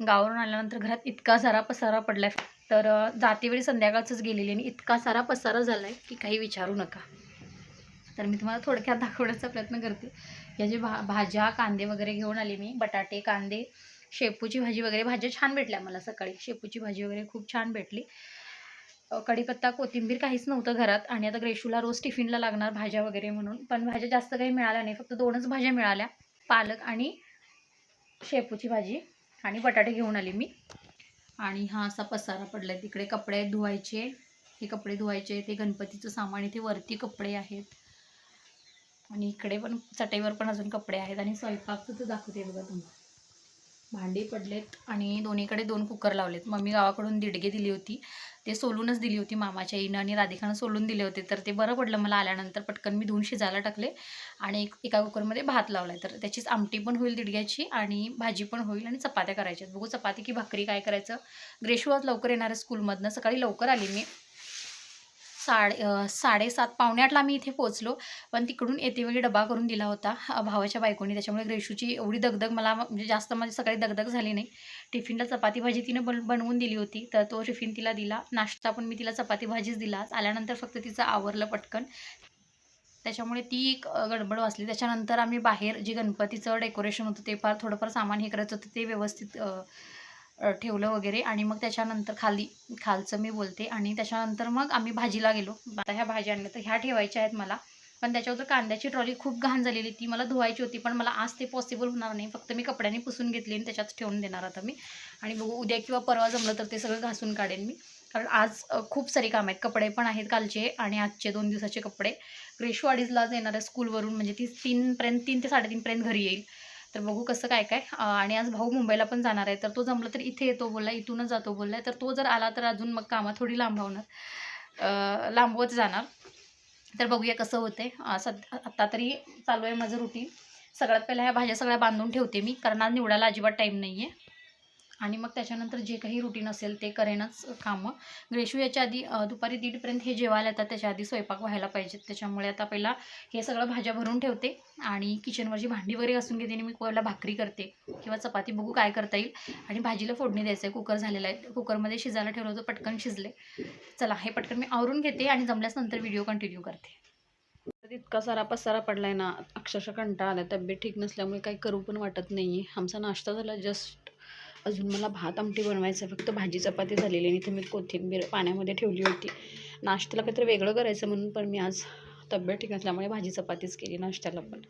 गावावरून आल्यानंतर घरात इतका सारा पसारा पडला आहे तर जातेवेळी संध्याकाळचंच गेलेली आणि इतका सारा पसारा झाला आहे की काही विचारू नका. तर मी तुम्हाला थोडक्यात दाखवण्याचा प्रयत्न करते. या जे भा भाज्या कांदे वगैरे घेऊन आले मी बटाटे कांदे शेपूची भाजी वगैरे. भाज्या छान भेटल्या मला सकाळी. शेपूची भाजी वगैरे खूप छान भेटली. कढीपत्ता कोथिंबीर काहीच नव्हतं घरात आणि आता ग्रेशूला रोज टिफिनला लागणार भाज्या वगैरे म्हणून. पण भाज्या जास्त काही मिळाल्या नाही. फक्त दोनच भाज्या मिळाल्या. पालक आणि शेपूची भाजी. आणि बटाटे घेऊन आले मी. आणि हा असा पसारा पडला आहे तिकडे कपडे आहेत धुवायचे. हे कपडे धुवायचे. ते गणपतीचं सामान इथे वरती कपडे आहेत. आणि इकडे पण चटईवर पण अजून कपडे आहेत. आणि स्वयंपाकचं तर दाखवते बघा तुम्हाला. भांडी पडलेत आणि दोन्हीकडे दोन कुकर लावलेत. मम्मी गावाकडून दिडगे दिली होती. ते सोलूनच दिली होती मामाच्या आईनं आणि राधिकानं सोलून दिले होते. तर ते बरं पडलं मला आल्यानंतर. पटकन मी धुवून शिजायला टाकले आणि एक एका कुकरमध्ये भात लावला आहे तर त्याचीच आमटी पण होईल दिडग्याची आणि भाजी पण होईल आणि चपात्या करायच्या बघू चपाती की भाकरी काय करायचं? ग्रेशू आज लवकर येणार आहे स्कूलमधनं. सकाळी लवकर आली मी. साडे साडेसात पावणे आठला मी इथे पोचलो पण तिकडून येते वेळी डबा करून दिला होता भावाच्या बायकोनी. त्याच्यामुळे रेशूची एवढी दगदग मला म्हणजे जास्त माझी सकाळी दगदग झाली नाही. टिफिनला चपाती भाजी तिने बन बनवून दिली होती. तर तो टिफिन तिला दिला. नाश्ता पण मी तिला चपाती भाजीच दिला. आल्यानंतर फक्त तिचं आवरलं पटकन. त्याच्यामुळे ती एक गडबड वाचली. त्याच्यानंतर आम्ही बाहेर जे गणपतीचं डेकोरेशन होतं ते फार थोडंफार सामान हे करायचं होतं ते व्यवस्थित ठेवलं वगैरे आणि मग त्याच्यानंतर खाली खालचं मी बोलते आणि त्याच्यानंतर मग आम्ही भाजीला गेलो. आता ह्या भाज्या आणल्या तर ह्या ठेवायच्या आहेत मला. पण त्याच्यावर कांद्याची ट्रॉली खूप घाण झालेली. ती मला धुवायची होती पण मला आज ते पॉसिबल होणार नाही. फक्त मी कपड्याने पुसून घेतली आणि त्याच्यात ठेवून देणार आता मी. आणि बघू उद्या किंवा परवा जमलं तर ते सगळं घासून काढेन मी. कारण आज खूप सारी कामं आहेत. कपडे पण आहेत कालचे आणि आजचे दोन दिवसाचे कपडे. ग्रेशू अडीचलाच येणार आहे स्कूलवरून म्हणजे ती तीनपर्यंत तीन ते साडेतीनपर्यंत घरी येईल. तर बघू कसं काय काय. आणि आज भाऊ मुंबईला पण जाणार आहे. तर तो जमला तर इथे येतो बोलला इथूनच जातो बोलला. तर तो जर आला तर अजून मग कामं थोडी लांबवणार लांबवत जाणार. तर बघूया कसं होते सध्या आत्ता तरी चालू आहे माझं रुटीन सगळ्यात पहिल्या ह्या भाज्या सगळ्या बांधून ठेवते मी. कारण आज निवडायला अजिबात टाईम नाही आहे आणि मग त्याच्यानंतर जे काही रुटीन असेल ते करेनच कामं. ग्रेशू याच्या आधी दुपारी दीडपर्यंत हे जेवायला येतात. त्याच्या आधी स्वयंपाक व्हायला पाहिजेत त्याच्यामुळे आता पहिला हे सगळं भाज्या भरून ठेवते आणि किचनवरची भांडी वगैरे घासून घेते आणि मी पहिला भाकरी करते किंवा चपाती बघू काय करता येईल. आणि भाजीला फोडणी द्यायचं आहे. कुकर झालेला आहे. कुकरमध्ये शिजायला ठेवलं होतं. पटकन शिजले. चला हे पटकन मी आवरून घेते आणि जमल्यास नंतर व्हिडिओ कंटिन्यू करते इतका सारा पसारा पडला आहे ना अक्षरशः कंटाळा आला तब्येत ठीक नसल्यामुळे काही करू पण वाटत नाही आहे आमचा नाश्ता झाला. जस्ट अजून मला भात आमटी बनवायचं आहे. फक्त भाजी चपाती झालेली आणि इथे मी कोथिंबीर पाण्यामध्ये ठेवली होती. नाश्त्याला काहीतरी वेगळं करायचं म्हणून पण मी आज तब्येत ठीक असल्यामुळे भाजी चपातीच केली नाश्त्याला पण.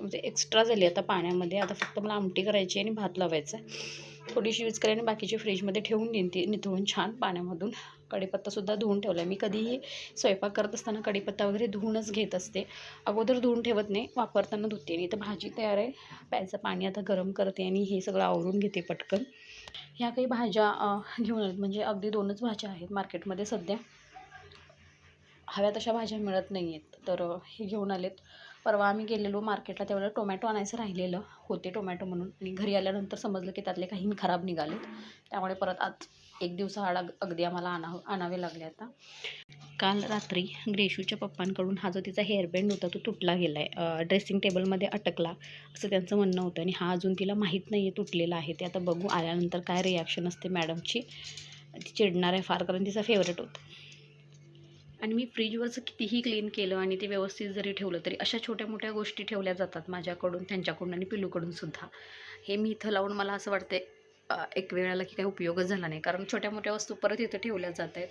म्हणजे एक्स्ट्रा झाली आता पाण्यामध्ये. आता फक्त मला आमटी करायची आणि भात लावायचा आहे. थोडीशी यूज करेन बाकीची फ्रीजमध्ये ठेवून देईन ती निथळून छान पाण्यामधून. कढीपत्तासुद्धा धुवून ठेवला आहे मी कधीही स्वयंपाक करत असताना कढीपत्ता वगैरे धुवूनच घेत असते. अगोदर धुवून ठेवत नाही वापरताना धुते. आणि इथं भाजी तयार आहे. प्यायचं पाणी आता गरम करते आणि हे सगळं आवरून घेते पटकन. ह्या काही भाज्या घेऊन आल्यात म्हणजे अगदी दोनच भाज्या आहेत मार्केटमध्ये सध्या. हव्या तशा भाज्या मिळत नाही आहेत तर हे घेऊन आलेत. परवा आम्ही गेलेलो मार्केटला त्यावेळेला टोमॅटो आणायचं राहिलेलं होते टोमॅटो म्हणून. आणि घरी आल्यानंतर समजलं की त्यातले काही खराब निघालेत. त्यामुळे परत आज एक दिवसाआड अग- अगदी आम्हाला आणा आणावे लागले आता. काल रात्री ग्रेशूच्या पप्पांकडून हा जो तिचा हेअरबँड होता तो तुटला गेला आहे ड्रेसिंग टेबलमध्ये अटकला असं त्यांचं म्हणणं होतं. आणि हा अजून तिला माहीत नाही आहे तुटलेला आहे ते. आता बघू आल्यानंतर काय रिॲक्शन असते मॅडमची ती चिडणार आहे फार कारण तिचा फेवरेट होतं. आणि मी फ्रीजवरचं कितीही क्लीन केलं आणि ते व्यवस्थित जरी ठेवलं तरी अशा छोट्या मोठ्या गोष्टी ठेवल्या जातात माझ्याकडून त्यांच्याकडून आणि पिलूकडून सुद्धा. हे मी इथं लावून मला असं वाटते एक वेळाला की काही उपयोगच झाला नाही. कारण छोट्या मोठ्या वस्तू परत इथं ठेवल्या जात आहेत.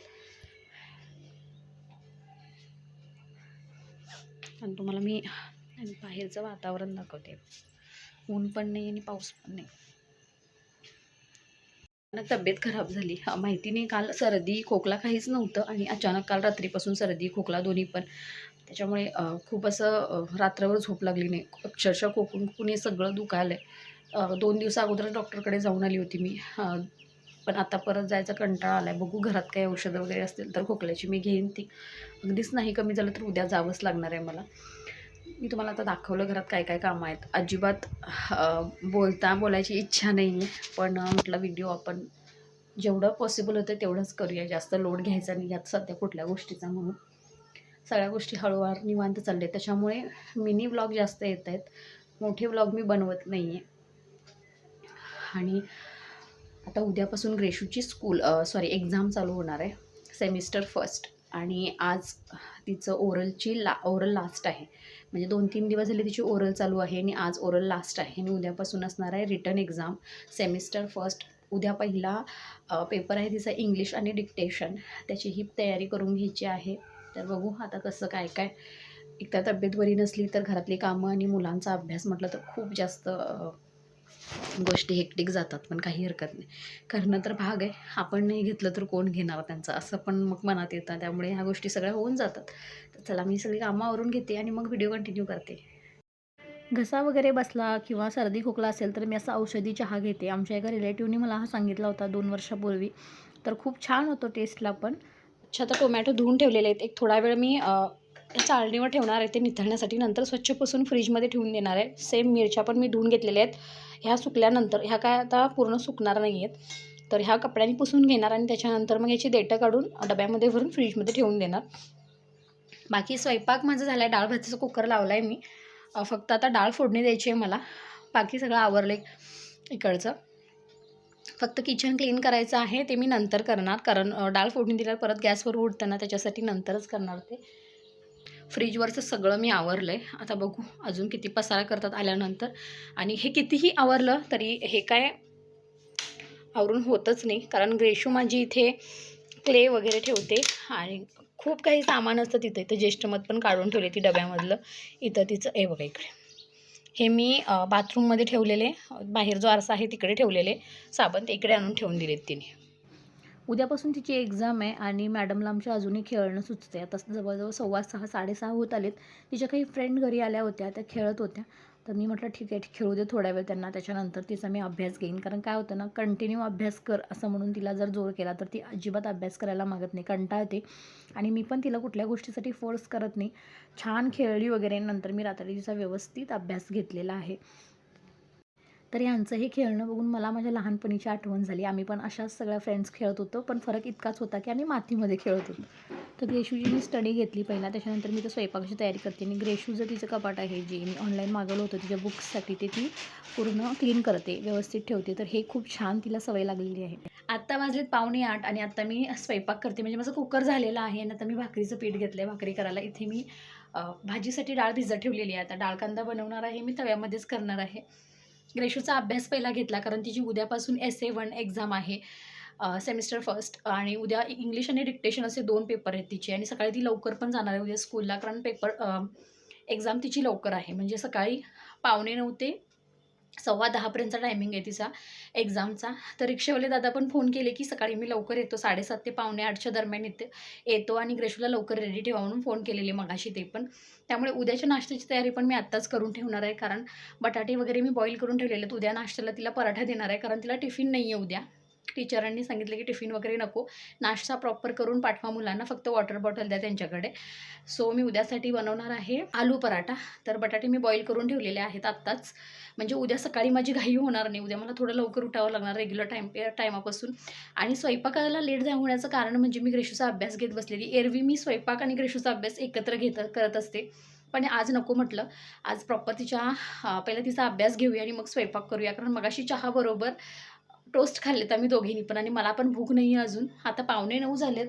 आणि तुम्हाला मी बाहेरचं वातावरण दाखवते. ऊन पण नाही आणि पाऊस पण नाही. अचानक तब्येत खराब झाली. माहिती नाही काल सर्दी खोकला काहीच नव्हतं आणि अचानक काल रात्रीपासून सर्दी खोकला दोन्ही पण. त्याच्यामुळे खूप असं रात्रभर झोप लागली नाही. अक्षरशः खोकून कुणी सगळं दुखायलं आहे दोन दिवसा अगोदर डॉक्टरकडे जाऊन आली होती मी. पण आता परत जायचा कंटाळा आला आहे बघू घरात काही औषधं वगैरे असतील तर खोकल्याची मी घेईन ती. अगदीच नाही कमी झालं तर उद्या जावंच लागणार आहे मला. मी तुम्हाला आता दाखवलं घरात काय काय कामं आहेत. अजिबात बोलता बोलायची इच्छा नाही आहे पण म्हटलं व्हिडिओ आपण जेवढं पॉसिबल होतं तेवढंच करूया. जास्त लोड घ्यायचा नाही. यात सध्या कुठल्या गोष्टीचा म्हणून. सगळ्या गोष्टी हळूवार निवांत चालले त्याच्यामुळे मिनी व्लॉग जास्त येत आहेत मोठे व्लॉग मी बनवत नाही आहे आणि आता उद्यापासून ग्रेशूची स्कूल सॉरी एक्झाम चालू होणार आहे सेमिस्टर फर्स्ट आणि आज तिचं ओरलची ला ओरल लास्ट आहे. म्हणजे दोन तीन दिवस झाले तिची ओरल चालू आहे आणि आज ओरल लास्ट आहे. आणि उद्यापासून असणार आहे रिटर्न एक्झाम सेमिस्टर फर्स्ट उद्या पहिला पेपर आहे तिचा इंग्लिश आणि डिक्टेशन त्याची ही तयारी करून घ्यायची आहे. तर बघू आता कसं काय काय. एकदा तब्येत बरी नसली तर घरातली कामं आणि मुलांचा अभ्यास म्हटलं तर खूप जास्त गोष्टी हेक्टिक जातात पण काही हरकत नाही. करणं तर भाग आहे. आपण नाही घेतलं तर कोण घेणार त्यांचं? असं पण मग मनात येतं. त्यामुळे ह्या गोष्टी सगळ्या होऊन जातात. तर चला मी सगळी कामावरून घेते आणि मग व्हिडिओ कंटिन्यू करते. घसा वगैरे बसला किंवा सर्दी खोकला असेल तर मी असा औषधी चहा घेते. आमच्या एका रिलेटिव्हनी मला हा सांगितला होता दोन वर्षापूर्वी. तर खूप छान होतो टेस्टला पण. अच्छा आता टोमॅटो धुवून ठेवलेले आहेत. एक थोडा वेळ मी चाळणीवर ठेवणार आहे ते निथळण्यासाठी. नंतर स्वच्छ पुसून फ्रीजमध्ये ठेवून देणार आहे. सेम मिरच्या पण मी धुवून घेतलेल्या आहेत. ह्या सुकल्यानंतर ह्या काय आता पूर्ण सुकणार नाही आहेत. तर ह्या कपड्यांनी पुसून घेणार आणि त्याच्यानंतर मग याची देटं काढून डब्यामध्ये भरून फ्रीजमध्ये ठेवून देणार. बाकी स्वयंपाक माझं झाला आहे डाळ भाताचा कुकर लावला आहे मी फक्त आता डाळ फोडणी द्यायची आहे मला. बाकी सगळं आवरलं आहे इकडचं. फक्त किचन क्लीन करायचं आहे. ते मी नंतर करणार. कारण डाळ फोडणी दिल्यावर परत गॅसवर उडतं ना त्याच्यासाठी नंतरच करणार ते. फ्रीजवरचं सगळं मी आवरलं आहे आता बघू अजून किती पसारा करतात आल्यानंतर. आणि हे कितीही आवरलं तरी हे काय आवरून होतच नाही. कारण ग्रेशू माझी इथे क्ले वगैरे ठेवते. आणि खूप काही सामान असतं तिथे. इथं ज्येष्ठमत पण काढून ठेवले ती डब्यामधलं. इथं तिचं हे बघा इकडे. हे मी बाथरूममध्ये ठेवलेले. बाहेर जो आरसा आहे तिकडे ठेवलेले. साबण ते इकडे आणून ठेवून दिलेत तिने. उद्यापासून तिची एक्झाम आहे आणि मॅडमला आमच्या अजूनही खेळणं सुचते आता जवळजवळ सव्वा सहा साडेसहा होत आलेत. तिच्या काही फ्रेंड घरी आल्या होत्या त्या खेळत होत्या. तर मी म्हटलं ठीक आहे खेळू दे थोड्या वेळ त्यांना. त्याच्यानंतर तिचा मी अभ्यास घेईन. कारण काय होतं ना कंटिन्यू अभ्यास कर असं म्हणून तिला जर जोर केला तर ती अजिबात अभ्यास करायला मागत नाही. कंटाळते आणि मी पण तिला कुठल्या गोष्टीसाठी फोर्स करत नाही. छान खेळली वगैरे. नंतर मी रात्री तिचा व्यवस्थित अभ्यास घेतलेला आहे. तर यांचं हे खेळणं बघून मला माझ्या लहानपणीची आठवण झाली. आम्ही पण अशाच सगळ्या फ्रेंड्स खेळत होतो पण फरक इतकाच होता की आम्ही मातीमध्ये खेळत होतो. तर ग्रेशूची मी स्टडी घेतली पहिला त्याच्यानंतर मी तर स्वयंपाकाची तयारी करते आणि ग्रेशूचं तिचं कपाट आहे जे मी ऑनलाईन मागवलं होतं तिच्या बुक्ससाठी ते ती पूर्ण क्लीन करते व्यवस्थित ठेवते. तर हे खूप छान तिला सवय लागलेली आहे. आत्ता वाजलेत पावणे आठ आणि आत्ता मी स्वयंपाक करते. म्हणजे माझं कुकर झालेलं आहे आणि आता मी भाकरीचं पीठ घेतलं आहे भाकरी करायला. इथे मी भाजीसाठी डाळ भिजत ठेवलेली आहे. आता डाळ कांदा बनवणार आहे मी तव्यामध्येच करणार आहे. ग्रेशूचा अभ्यास पहिला घेतला कारण तिची उद्यापासून एस ए वन एक्झाम आहे सेमिस्टर फर्स्ट आणि उद्या इंग्लिश आणि डिक्टेशन असे दोन पेपर आहेत तिचे. आणि सकाळी ती लवकर पण जाणार आहे उद्या स्कूलला कारण पेपर एक्झाम तिची लवकर आहे. म्हणजे सकाळी पावणे नऊ ते सव्वा दहापर्यंतचा टायमिंग आहे तिचा एक्झामचा तर रिक्षावाले दादा पण फोन केले की सकाळी मी लवकर येतो साडेसात ते पावणे आठच्या दरम्यान येते येतो आणि ग्रेशूला लवकर रेडी ठेवा म्हणून फोन केलेले मगाशी ते पण. त्यामुळे उद्याच्या नाश्त्याची तयारी पण मी आत्ताच करून ठेवणार आहे कारण बटाटे वगैरे मी बॉईल करून ठेवलेले आहेत. उद्या नाश्त्याला तिला पराठा देणार आहे कारण तिला टिफिन नाही आहे उद्या. टीचरांनी सांगितलं की टिफिन वगैरे नको नाश्ता प्रॉपर करून पाठवा मुलांना फक्त वॉटर बॉटल द्या त्यांच्याकडे. सो मी उद्यासाठी बनवणार आहे आलू पराठा. तर बटाटे मी बॉईल करून ठेवलेले आहेत आत्ताच. म्हणजे उद्या सकाळी माझी घाई होणार नाही. उद्या मला थोडं लवकर उठावं लागणार रेग्युलर टाईम टायमापासून आणि स्वयंपाकाला लेट जा होण्याचं कारण म्हणजे मी ग्रेशूचा अभ्यास घेत बसलेली. एरवी मी स्वयंपाक आणि ग्रेशूचा अभ्यास एकत्र घेत करत असते. पण आज नको म्हटलं. आज प्रॉपर तिच्या पहिला तिचा अभ्यास घेऊया आणि मग स्वयंपाक करूया. कारण मगाशी चहाबरोबर टोस्ट खाल्लेत आम्ही दोघींनी पण आणि मला पण भूक नाही आहे अजून. आता पावणे नऊ झालेत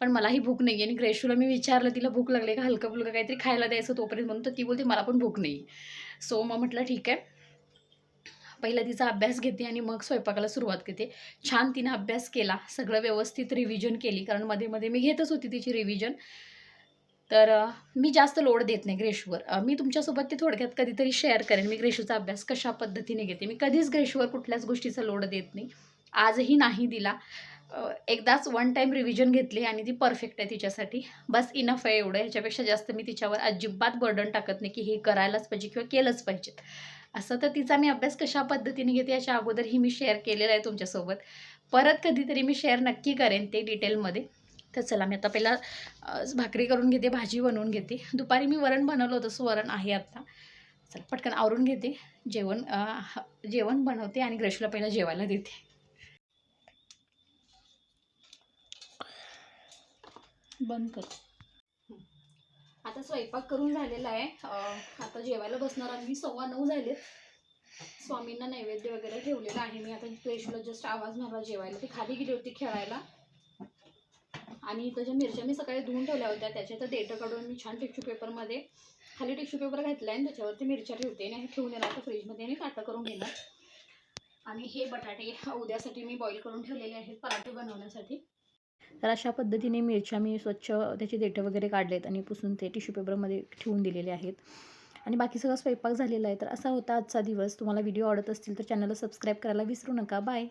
पण मलाही भूक नाही आहे आणि ग्रेशूला मी विचारलं तिला भूक लागली का? हलकं फुलकं काहीतरी खायला द्यायचं तोपर्यंत म्हणून तर ती बोलते मला पण भूक नाही सो मग म्हटलं ठीक आहे. पहिला तिचा अभ्यास घेते आणि मग स्वयंपाकाला सुरुवात करते. छान तिनं अभ्यास केला सगळं व्यवस्थित रिव्हिजन केली कारण मध्ये मध्ये मी घेतच होती तिची रिव्हिजन तर मी जास्त लोड देत नाही ग्रेशूवर. मी तुमच्यासोबत ते थोडक्यात कधीतरी शेअर करेन. मी ग्रेशूचा अभ्यास कशा पद्धतीने घेते? मी कधीच ग्रेशूवर कुठल्याच गोष्टीचा लोड देत नाही. आजही नाही दिला. एकदाच वन टाईम रिव्हिजन घेतली आणि ती परफेक्ट आहे तिच्यासाठी. बस इनफ आहे एवढं. ह्याच्यापेक्षा जास्त मी तिच्यावर अजिबात बर्डन टाकत नाही की हे करायलाच पाहिजे किंवा केलंच पाहिजेत असं तर तिचा मी अभ्यास कशा पद्धतीने घेते याच्या अगोदरही मी शेअर केलेलं आहे तुमच्यासोबत. परत कधीतरी मी शेअर नक्की करेन ते डिटेलमध्ये तर चला मी आता पहिला भाकरी करून घेते भाजी बनवून घेते. दुपारी मी वरण बनवलं होतं सो वरण आहे आत्ता चला पटकन आवरून घेते. जेवण ह- जेवण बनवते आणि ग्रेशूला पहिला जेवायला देते. बंद कर. आता स्वयंपाक करून झालेला आहे. आता जेवायला बसणार आम्ही सव्वा नऊ झालेत. स्वामींना नैवेद्य वगैरे ठेवलेलं आहे. मी आता प्रेशला जस्ट आवाज मारला जेवायला. ती खाली गेली होती खेळायला. आणि त्याच्या मिरच्या मी सकाळी धुवून ठेवल्या होत्या त्याच्या तर देठं काढून मी छान टिश्यू पेपरमध्ये खाली टिश्यू पेपर घातला आहे आणि त्याच्यावरती मिरच्या ठेवते आणि हे ठेवून येणार आता फ्रीजमध्ये आणि काटं करून घेणार. आणि हे बटाटे उद्यासाठी मी बॉईल करून ठेवलेले आहेत पराठे बनवण्यासाठी. तर अशा पद्धतीने मिरच्या मी स्वच्छ त्याचे देठं वगैरे काढलेत आणि पुसून ते टिश्यू पेपरमध्ये ठेवून दिलेले आहेत. आणि बाकी सगळं स्वयंपाक झालेला आहे तर असा होता आजचा दिवस. तुम्हाला व्हिडिओ आवडत असतील तर चॅनलला सबस्क्राईब करायला विसरू नका. बाय